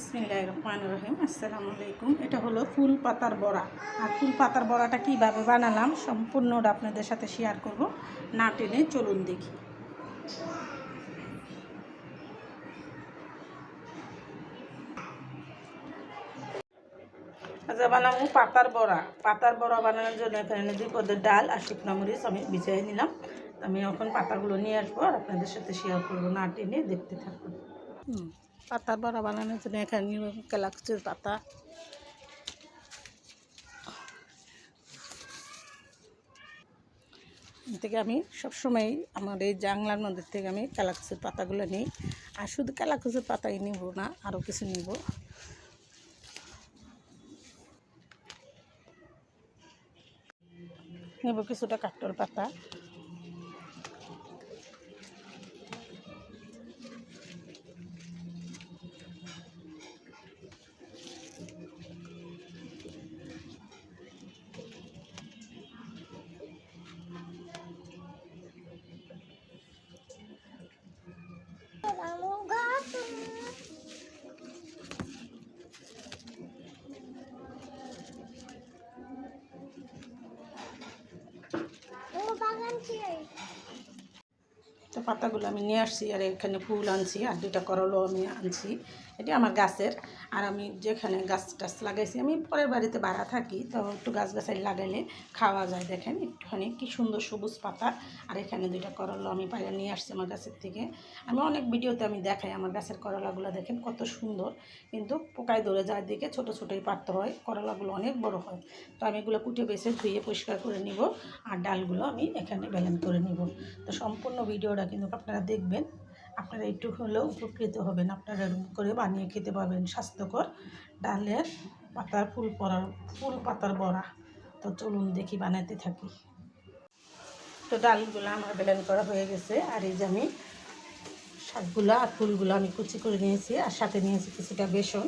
বিসমিল্লাহ রহমান রহিম। আসসালামু আলাইকুম এটা হলো ফুল পাতার বড়া। আর ফুল পাতার বড়াটা কীভাবে বানালাম সম্পূর্ণটা আপনাদের সাথে শেয়ার করব। না টেনে চলুন দেখি। আচ্ছা বানাবো পাতার বড়া। পাতার বড়া বানানোর জন্য এখানে দুই পদের ডাল আর শুকনো মরিচ আমি বিছিয়ে নিলাম। আমি এখন পাতাগুলো নিয়ে আসব আর আপনাদের সাথে শেয়ার করব। না টেনে দেখতে থাকব হুম, পাতার বড়া বানানোর জন্য এখানে কালাকচুর পাতা। থেকে আমি সবসময় আমার এই জাংলার মধ্যে থেকে আমি কালাকচুর পাতাগুলো নিই। আর শুধু কালাকচুর পাতাই নিব না আরও কিছু নিব। নেব কিছুটা কাঠল পাতা তো পাতাগুলো আমি নিয়ে আসছি আর এখানে ফুল আনছি আর দুটা করলও আমি আনছি। এটি আমার গাছের। আর আমি যেখানে গাছ টাছ লাগাইছি, আমি পরের বাড়িতে ভাড়া থাকি, তো একটু গাছ গাছালি লাগাইলে খাওয়া যায়। দেখেন একটুখানি কি সুন্দর সবুজ পাতা। আর এখানে দুইটা করল আমি পাইলে নিয়ে আসছি আমার গাছের থেকে। আমি অনেক ভিডিওতে আমি দেখাই আমার গাছের করলাগুলো, দেখেন কত সুন্দর। কিন্তু পোকায় ধরে যাওয়ার দিকে ছোট ছোটোই পাত্র হয়, করলাগুলো অনেক বড় হয়। তো আমি এগুলো কুটে বেছে ধুয়ে পরিষ্কার করে নিব, আর ডালগুলো আমি এখানে ব্যালেন্স করে নিব। তো সম্পূর্ণ ভিডিওটা কিন্তু আপনারা দেখবেন। আপনারা একটু হলেও উপকৃত হবেন। আপনারা এরকম করে বানিয়ে খেতে পাবেন স্বাস্থ্যকর। ডালের পাতার ফুল পড়ার ফুল পাতার বড়া। তো চলুন দেখি বানাতে থাকি। তো ডালগুলো আমার ব্যালেন্স করা হয়ে গেছে। আর এই যে আমি শাকগুলো আর ফুলগুলো আমি কুচি করে নিয়েছি। আর সাথে নিয়েছি কিছুটা বেসন।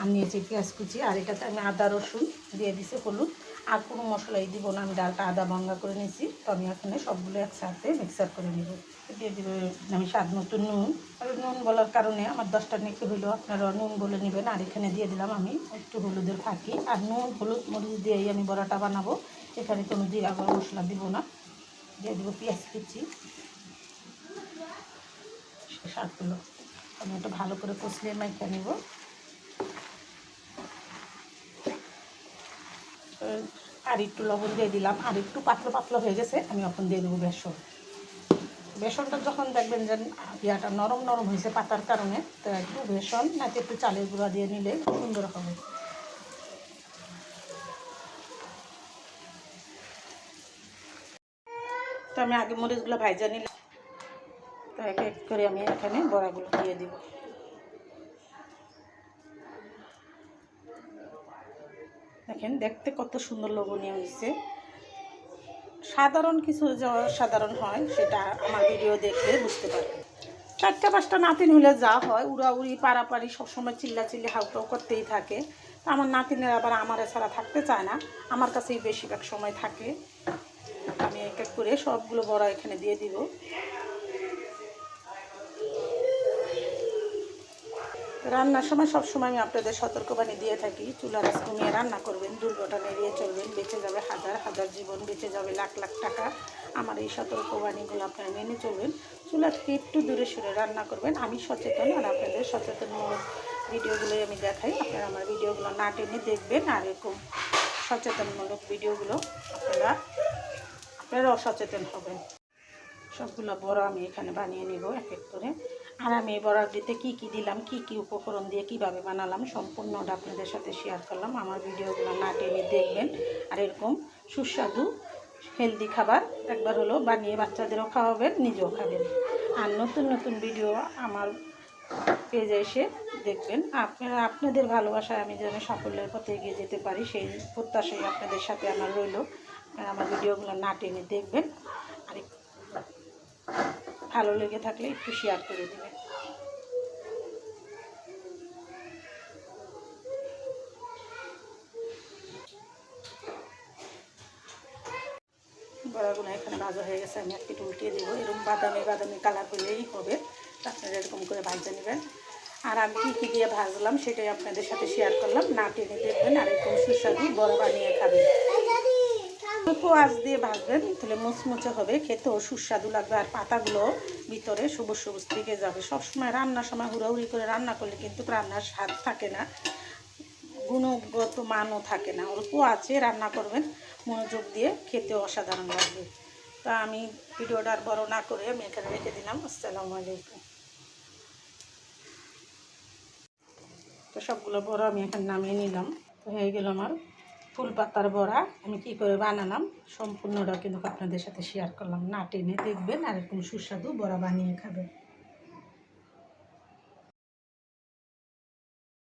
আর নিয়েছি পেঁয়াজ কুচি আর এটাতে আমি আদা, রসুন দিয়ে দিছি হলুদ। আর কোনো মশলাই দিব না, আমি ডালটা আদা ভাঙ্গা করে নিয়েছি। তো আমি এখানে সবগুলো একসাথে মিক্সার করে নিব। দিয়ে দিব আমি স্বাদ মতো নুন। আর নুন বলার কারণে আমার দশটা নেকি হইল, আপনারা নুন বলে নেবেন। আর এখানে দিয়ে দিলাম আমি একটু হলুদের ফাঁকি। আর নুন, হলুদ, মরিচ দিয়েই আমি বড়াটা বানাবো। এখানে কোনো জিরা গরম মশলা দিব না। দিয়ে দেবো পেঁয়াজ কুচি। শাকগুলো আমি একটু ভালো করে কষলিয়ে মাইকা নিব। আর একটু লবণ দিয়ে দিলাম। আর একটু পাতলা পাতলা হয়ে গেছে, আমি এখন দিয়ে দেবো বেসন। বেসনটা যখন দেখবেন যে ইয়াটা নরম নরম হয়েছে পাতার কারণে, তো একটু বেসন, নাকি একটু চালের গুঁড়া দিয়ে নিলে সুন্দর হবে। তো আমি আগে মরিচগুলো ভাইজা নিলাম। তো এক এক করে আমি এখানে বড়াগুলো দিয়ে দিব। দেখেন, দেখতে কত সুন্দর লোভনীয় হয়েছে। সাধারণ কিছু সাধারণ হয়, সেটা আমার ভিডিও দেখলে বুঝতে পারবে চারটা পাঁচটা নাতিন হলে যা হয়, উড়াউড়ি পাড়াপাড়ি সবসময় চিল্লা চিল্লি হাউটাও করতেই থাকে। আমার নাতিনের আবার আমার ছাড়া থাকতে চায় না, আমার কাছেই বেশিরভাগ সময় থাকে। আমি এক এক করে সবগুলো বড়া এখানে দিয়ে দিব। রান্নার সময় সব সময় আমি আপনাদের সতর্কবাণী দিয়ে থাকি চুলা রাস কমিয়ে রান্না করবেন, দুর্ঘটনা এড়িয়ে চলবেন, বেঁচে যাবে হাজার হাজার জীবন, বেঁচে যাবে লাখ লাখ টাকা। আমার এই সতর্কবাণীগুলো আপনারা মেনে চলবেন। চুলা থেকে একটু দূরে সরে রান্না করবেন। আমি সচেতন আর আপনাদের সচেতনমূলক ভিডিওগুলোই আমি দেখাই। আপনারা আমার ভিডিওগুলো না টেনে দেখবেন আর এরকম সচেতনমূলক ভিডিওগুলো আপনারা আপনারা অসচেতন হবেন। সবগুলো বড় আমি এখানে বানিয়ে নেব এক এক করে। আর আমি এই বড়াটিতে কী কী দিলাম, কি কি উপকরণ দিয়ে কীভাবে বানালাম, সম্পূর্ণটা আপনাদের সাথে শেয়ার করলাম। আমার ভিডিওগুলো না টেনে দেখবেন। আর এরকম সুস্বাদু হেলদি খাবার একবার হলো বানিয়ে বাচ্চাদেরও খাওয়াবেন, নিজেও খাবেন। আর নতুন নতুন ভিডিও আমার পেজে এসে দেখবেন। আপনারা, আপনাদের ভালোবাসায় আমি যেন সাফল্যের পথে এগিয়ে যেতে পারি, সেই প্রত্যাশাই আপনাদের সাথে আমার রইল। আমার ভিডিওগুলো না টেনে দেখবেন। ভালো লেগে থাকলে একটু শেয়ার করে দেবেন বড়াগুলো এখানে ভাজা হয়ে গেছে, আমি একটু উল্টিয়ে দেবো। এরকম বাদামি বাদামি কালার করলেই হবে। আপনারা এরকম করে ভাজতে নেবেন। আর আমি কী কী দিয়ে ভাজলাম সেটাই আপনাদের সাথে শেয়ার করলাম। না টেনে দেখবেন আর এরকম সুস্বাদু বড় বানিয়ে খাবেন। পেঁয়াজ দিয়ে ভাজবেন, তাহলে মুচমুচে হবে খেতেও সুস্বাদু লাগবে। আর পাতাগুলো ভিতরে সবুজ সবুজ থেকে যাবে। সবসময় রান্নার সময় হুড়াহুড়ি করে রান্না করলে কিন্তু রান্নার স্বাদ থাকে না। গুণগত মানও থাকে না। অল্প আছে, রান্না করবেন, মনোযোগ দিয়ে খেতেও অসাধারণ লাগবে। তা আমি ভিডিওটা আর বড় না করে আমি এখানে রেখে দিলাম। আসসালামু আলাইকুম। তো সবগুলো বড়া আমি এখানে নামিয়ে নিলাম। তো হয়ে গেল আমার ফুল পাতার বড়া। আমি কি করে বানালাম? সম্পূর্ণটা কিন্তু আপনাদের সাথে শেয়ার করলাম। না টেনে দেখবেন আর এরকম সুস্বাদু বড়া বানিয়ে খাবেন।